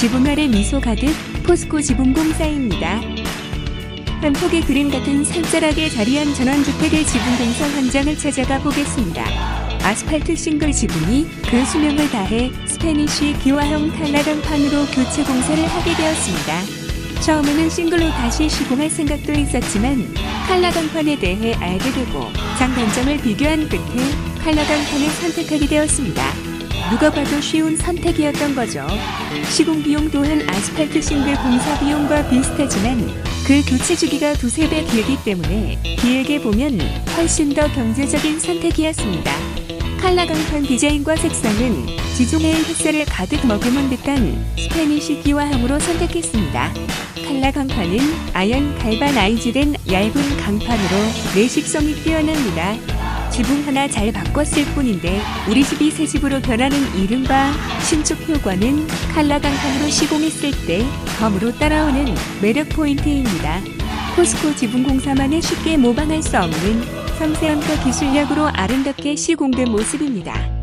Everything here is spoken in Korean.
지붕 아래 미소 가득 포스코 지붕공사입니다. 한 폭의 그림 같은 산자락에 자리한 전원주택의 지붕공사 현장을 찾아가 보겠습니다. 아스팔트 싱글 지붕이 그 수명을 다해 스페니쉬 기와형 탈라강판으로 교체 공사를 하게 되었습니다. 처음에는 싱글로 다시 시공할 생각도 있었지만 칼라강판에 대해 알게 되고 장단점을 비교한 끝에 칼라강판을 선택하게 되었습니다. 누가 봐도 쉬운 선택이었던 거죠. 시공 비용 또한 아스팔트 싱글 공사 비용과 비슷하지만 그 교체 주기가 두세 배 길기 때문에 길게 보면 훨씬 더 경제적인 선택이었습니다. 칼라 강판 디자인과 색상은 지중해의 햇살을 가득 머금은 듯한 스페니시 기와형으로 선택했습니다. 칼라 강판은 아연 갈바나이즈된 얇은 강판으로 내식성이 뛰어납니다. 지붕 하나 잘 바꿨을 뿐인데 우리 집이 새 집으로 변하는 이른바 신축 효과는 칼라강판으로 시공했을 때 검으로 따라오는 매력 포인트입니다. 포스코 지붕공사만에 쉽게 모방할 수 없는 섬세함과 기술력으로 아름답게 시공된 모습입니다.